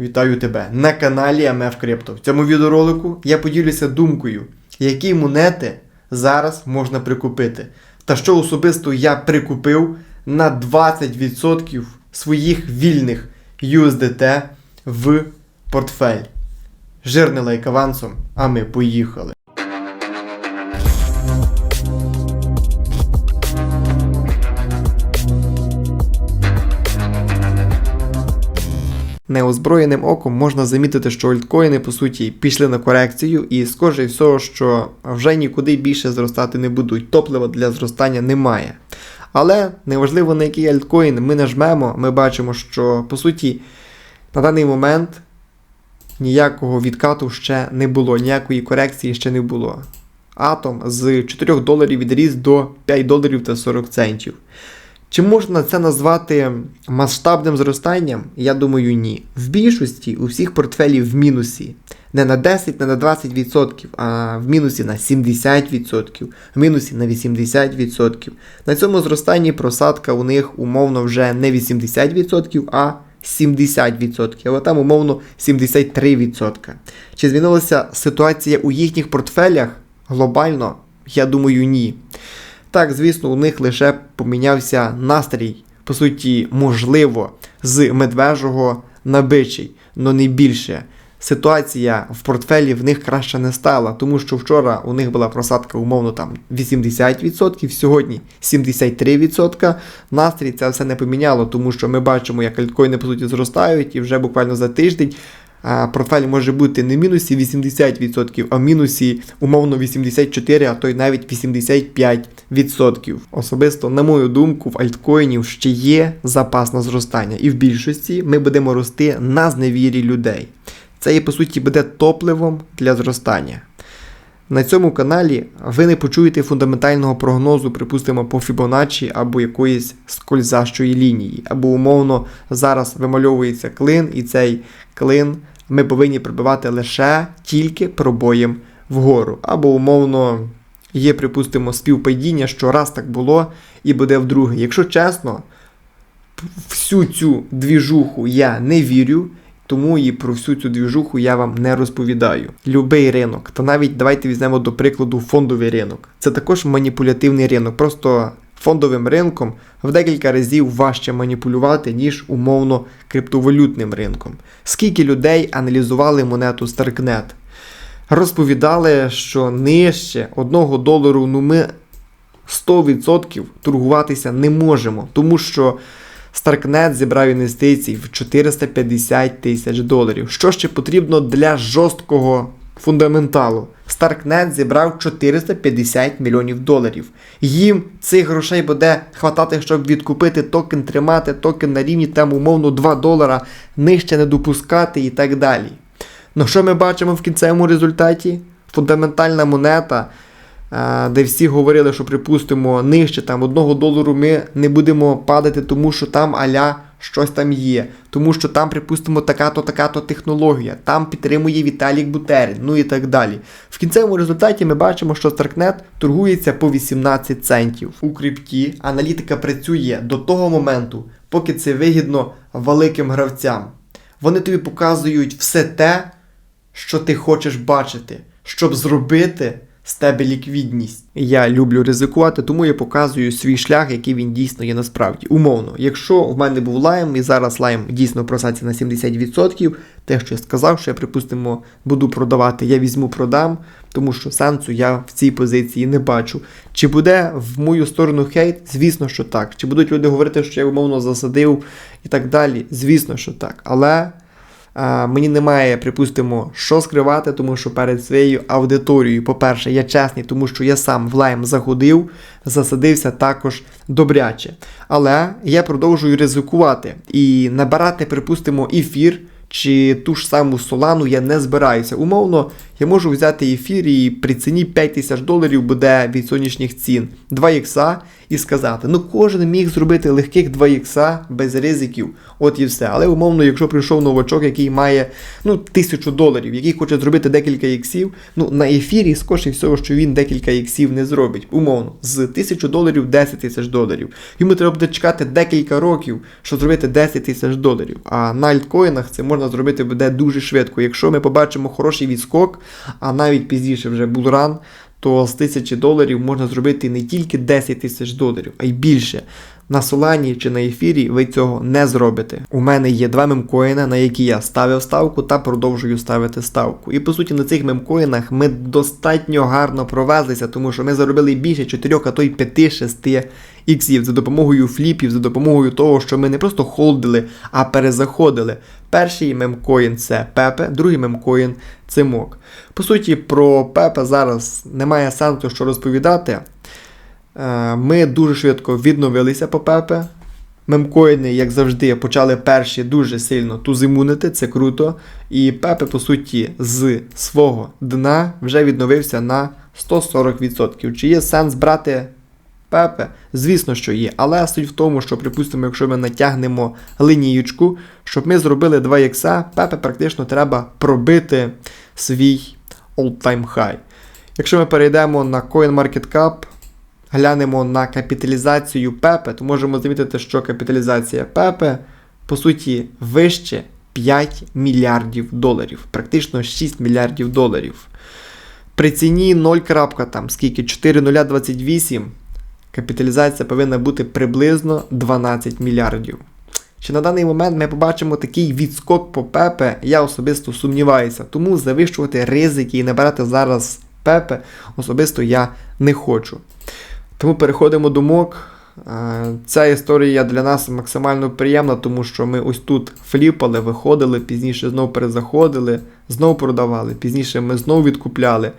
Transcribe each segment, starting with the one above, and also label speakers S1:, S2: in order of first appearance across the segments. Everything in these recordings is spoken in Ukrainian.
S1: Вітаю тебе на каналі АМФ Крипто. В цьому відеоролику я поділюся думкою, які монети зараз можна прикупити. Та що особисто я прикупив на 20% своїх вільних USDT в портфель. Жирний лайк авансом, а ми поїхали. Неозброєним оком можна замітити, що альткоїни по суті пішли на корекцію, і схоже всього, що вже нікуди більше зростати не будуть. Топлива для зростання немає. Але неважливо на який альткоін ми нажмемо, ми бачимо, що по суті на даний момент ніякого відкату ще не було, ніякої корекції ще не було. Атом з 4 доларів відріс до 5 доларів та 40 центів. Чи можна це назвати масштабним зростанням? Я думаю, ні. В більшості у всіх портфелів в мінусі. Не на 10, не на 20%, а в мінусі на 70%, в мінусі на 80%. На цьому зростанні просадка у них умовно вже не 80%, а 70%, але там умовно 73%. Чи змінилася ситуація у їхніх портфелях глобально? Я думаю, ні. Так, звісно, у них лише помінявся настрій, по суті, можливо, з медвежого на бичий, але не більше. Ситуація в портфелі в них краще не стала, тому що вчора у них була просадка умовно там 80%, сьогодні 73%. Настрій це все не поміняло, тому що ми бачимо, як альткоїни по суті зростають, і вже буквально за тиждень портфель може бути не в мінусі 80%, а в мінусі умовно 84%, а то й навіть 85%. Особисто, на мою думку, в альткоїнів ще є запас на зростання, і в більшості ми будемо рости на зневірі людей. Це і по суті буде топливом для зростання. На цьому каналі ви не почуєте фундаментального прогнозу, припустимо, по Фібоначчі або якоїсь скользащої лінії, або умовно зараз вимальовується клин, і цей клин ми повинні прибивати лише тільки пробоєм вгору. Або умовно є, припустимо, співпадіння, що раз так було і буде вдруге. Якщо чесно, всю цю двіжуху я не вірю. Тому і про всю цю двіжуху я вам не розповідаю. Любий ринок, та навіть давайте візьмемо до прикладу фондовий ринок. Це також маніпулятивний ринок. Просто фондовим ринком в декілька разів важче маніпулювати, ніж умовно криптовалютним ринком. Скільки людей аналізували монету Starknet? Розповідали, що нижче 1 долару ну ми 100% торгуватися не можемо, тому що Starknet зібрав інвестицій в 450 тисяч доларів. Що ще потрібно для жорсткого фундаменталу? Starknet зібрав 450 мільйонів доларів. Їм цих грошей буде хватати, щоб відкупити токен, тримати токен на рівні там умовно 2 долара, нижче не допускати і так далі. Ну що ми бачимо в кінцевому результаті? Фундаментальна монета де всі говорили, що припустимо нижче там одного долару ми не будемо падати, тому що там аля щось там є, тому що там, припустимо, така-то, така-то технологія, там підтримує Віталік Бутерин, ну і так далі. В кінцевому результаті ми бачимо, що Starknet торгується по 18 центів. У крипті аналітика працює до того моменту, поки це вигідно великим гравцям. Вони тобі показують все те, що ти хочеш бачити, щоб зробити з тебе ліквідність. Я люблю ризикувати, тому я показую свій шлях, який він дійсно є насправді. Умовно, якщо в мене був лайм, і зараз лайм дійсно просається на 70%, те, що я сказав, що я, припустимо, буду продавати, я візьму, продам, тому що сенсу я в цій позиції не бачу. Чи буде в мою сторону хейт? Звісно, що так. Чи будуть люди говорити, що я умовно засадив і так далі? Звісно, що так. Але. А, мені немає, припустимо, що скривати, тому що перед своєю аудиторією, по-перше, я чесний, тому що я сам в лайм заходив, засадився також добряче. Але я продовжую ризикувати і набирати, припустимо, ефір. Чи ту ж саму солану я не збираюся. Умовно, я можу взяти ефір і при ціні 5 тисяч доларів буде від сонячних цін 2 ікса і сказати, ну кожен міг зробити легких 2 ікса без ризиків, от і все. Але умовно, якщо прийшов новачок, який має ну, тисячу доларів, який хоче зробити декілька іксів, ну на ефірі скоріше всього, що він декілька іксів не зробить. Умовно, з 1000 доларів 10 тисяч доларів. Йому треба буде чекати декілька років, щоб зробити 10 тисяч доларів. А на альткоїнах це можна зробити буде дуже швидко. Якщо ми побачимо хороший відскок, а навіть пізніше вже булран, то з тисячі доларів можна зробити не тільки 10 тисяч доларів, а й більше. На Солані чи на ефірі ви цього не зробите. У мене є два мемкоїна, на які я ставив ставку та продовжую ставити ставку. І по суті на цих мемкоїнах ми достатньо гарно провезлися, тому що ми заробили більше 4, а то й 5-6 іксів за допомогою фліпів, за допомогою того, що ми не просто холдили, а перезаходили. Перший мемкоін це Пепе, другий мемкоін це Мок. По суті, про Пепе зараз немає сенсу що розповідати. Е, Ми дуже швидко відновилися по Пепе. Мемкоїни, як завжди, почали перші дуже сильно тузимунити, це круто. І Пепе, по суті, з свого дна вже відновився на 140%. Чи є сенс брати Пепе? Звісно, що є. Але суть в тому, що, припустимо, якщо ми натягнемо лінієчку, щоб ми зробили 2 ікса, Пепе практично треба пробити свій all-time high. Якщо ми перейдемо на CoinMarketCap, глянемо на капіталізацію Пепе, то можемо замітити, що капіталізація Пепе, по суті, вище 5 мільярдів доларів, практично 6 мільярдів доларів. При ціні 0, там, скільки 4,028, капіталізація повинна бути приблизно 12 мільярдів. Чи на даний момент ми побачимо такий відскок по Пепе, я особисто сумніваюся, тому завищувати ризики і набирати зараз Пепе особисто я не хочу. Тому переходимо до МОК. Е, Ця історія для нас максимально приємна, тому що ми ось тут фліпали, виходили, пізніше знову перезаходили, знову продавали, пізніше ми знову відкупляли.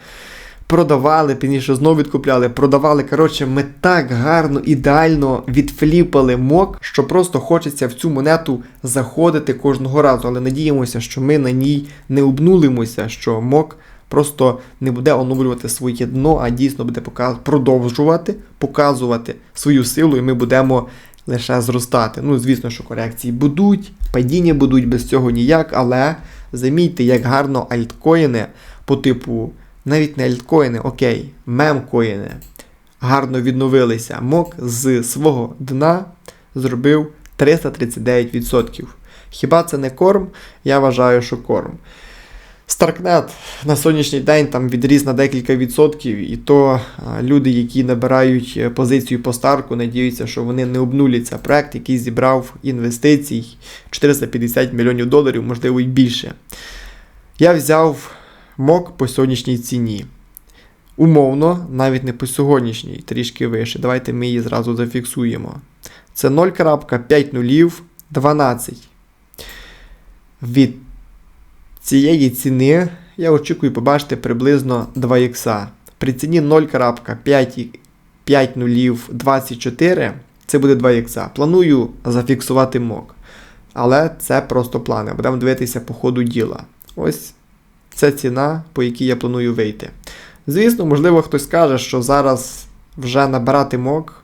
S1: Продавали, пізніше знову відкупляли, продавали. Коротше, ми так гарно, ідеально відфліпали мок, що просто хочеться в цю монету заходити кожного разу. Але надіємося, що ми на ній не обнулимося, що мок просто не буде оновлювати своє дно, а дійсно буде продовжувати показувати свою силу, і ми будемо лише зростати. Ну, звісно, що корекції будуть, падіння будуть без цього ніяк, але замітьте, як гарно альткоїни по типу, навіть не альткоїни, окей, мемкоїни гарно відновилися. Мок з свого дна зробив 339%. Хіба це не корм? Я вважаю, що корм. Старкнет на сьогоднішній день там відріс на декілька відсотків, і то люди, які набирають е, позицію по старку, надіються, що вони не обнуляться. Проект, який зібрав інвестицій 450 мільйонів доларів, можливо, і більше. Я взяв мок по сьогоднішній ціні. Умовно, навіть не по сьогоднішній, трішки вище. Давайте ми її зразу зафіксуємо. Це 0,5 нулів 12. Від цієї ціни я очікую побачити приблизно 2 ікса. При ціні 0,5 нулів 24 це буде 2 ікса. Планую зафіксувати мок. Але це просто плани. Будемо дивитися по ходу діла. Ось це ціна, по якій я планую вийти. Звісно, можливо, хтось скаже, що зараз вже набирати мок.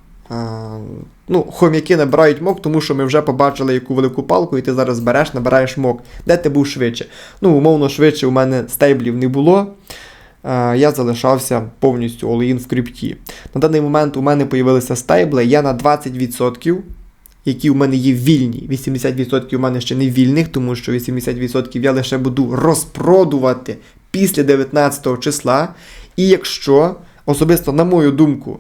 S1: Ну, хом'яки набирають мок, тому що ми вже побачили яку велику палку, і ти зараз береш, набираєш мок. Де ти був швидше? Ну, умовно, швидше у мене стейблів не було. Я залишався повністю all-in в крипті. На даний момент у мене з'явилися стейбли, я на 20%. Які у мене є вільні. 80% у мене ще не вільних, тому що 80% я лише буду розпродувати після 19 числа. І якщо, особисто, на мою думку,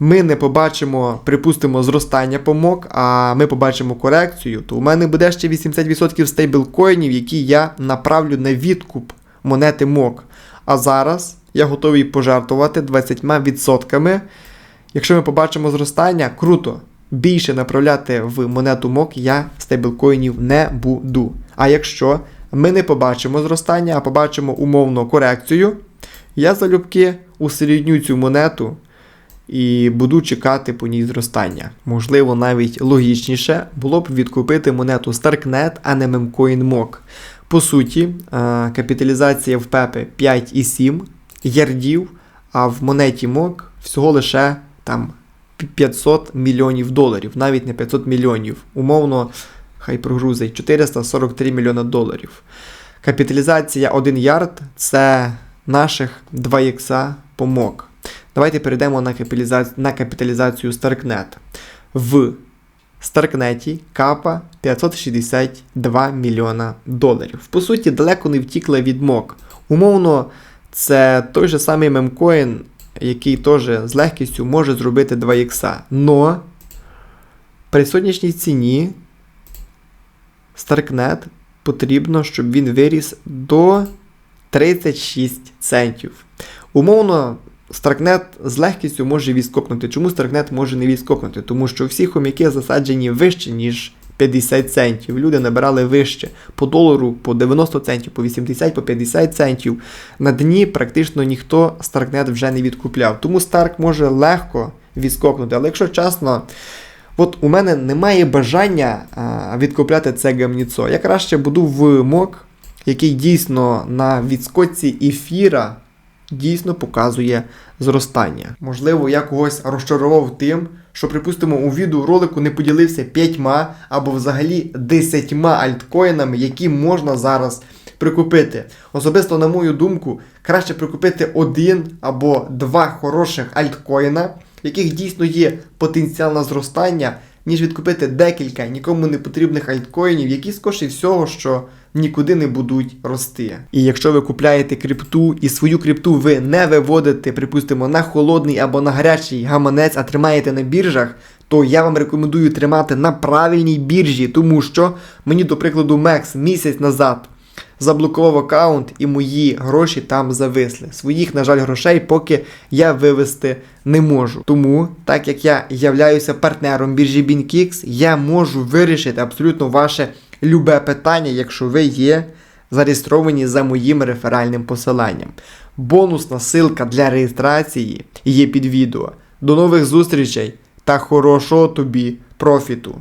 S1: ми не побачимо, припустимо, зростання помок, а ми побачимо корекцію, то у мене буде ще 80% стейблкоїнів, які я направлю на відкуп монети МОК. А зараз я готовий пожертвувати 20%. Якщо ми побачимо зростання, круто. Більше направляти в монету МОК я стейблкоїнів не буду. А якщо ми не побачимо зростання, а побачимо умовно корекцію, я залюбки усередню цю монету і буду чекати по ній зростання. Можливо, навіть логічніше було б відкупити монету StarkNet, а не Memcoin MOC. По суті, е, капіталізація в Пепе 5,7 ярдів, а в монеті МОК всього лише там 500 мільйонів доларів, навіть не 500 мільйонів. Умовно, хай прогрузить 443 мільйона доларів. Капіталізація 1 ярд це наших 2 ікса по МОК. Давайте перейдемо на капіталізацію, на капіталізацію Starknet. В Старкнеті капа 562 мільйона доларів. По суті, далеко не втікла від МОК. Умовно, це той же самий мемкоін, який теж з легкістю може зробити 2 ікса. Но при сьогоднішній ціні Старкнет потрібно, щоб він виріс до 36 центів. Умовно, Старкнет з легкістю може відскокнути. Чому Старкнет може не відскокнути? Тому що всі хомяки засаджені вище, ніж 50 центів. Люди набирали вище по долару, по 90 центів, по 80, по 50 центів. На дні практично ніхто Старкнет вже не відкупляв. Тому Старк може легко відскокнути. Але якщо чесно, от у мене немає бажання відкупляти це гамніцо. Я краще буду в МОК, який дійсно на відскоці ефіра дійсно показує зростання. Можливо, я когось розчарував тим, що, припустимо, у відеоролику не поділився п'ятьма або взагалі десятьма альткоїнами, які можна зараз прикупити. Особисто, на мою думку, краще прикупити один або два хороших альткоїна, в яких дійсно є потенціал на зростання, ніж відкупити декілька нікому не потрібних альткоїнів, які скоріше всього, що нікуди не будуть рости. І якщо ви купляєте крипту і свою крипту ви не виводите, припустимо, на холодний або на гарячий гаманець, а тримаєте на біржах, то я вам рекомендую тримати на правильній біржі, тому що мені, до прикладу, Мекс місяць назад заблокував аккаунт і мої гроші там зависли. Своїх, на жаль, грошей поки я вивести не можу. Тому, так як я являюся партнером біржі BinKix, я можу вирішити абсолютно ваше любе питання, якщо ви є зареєстровані за моїм реферальним посиланням. Бонусна ссылка для реєстрації є під відео. До нових зустрічей та хорошого тобі профіту!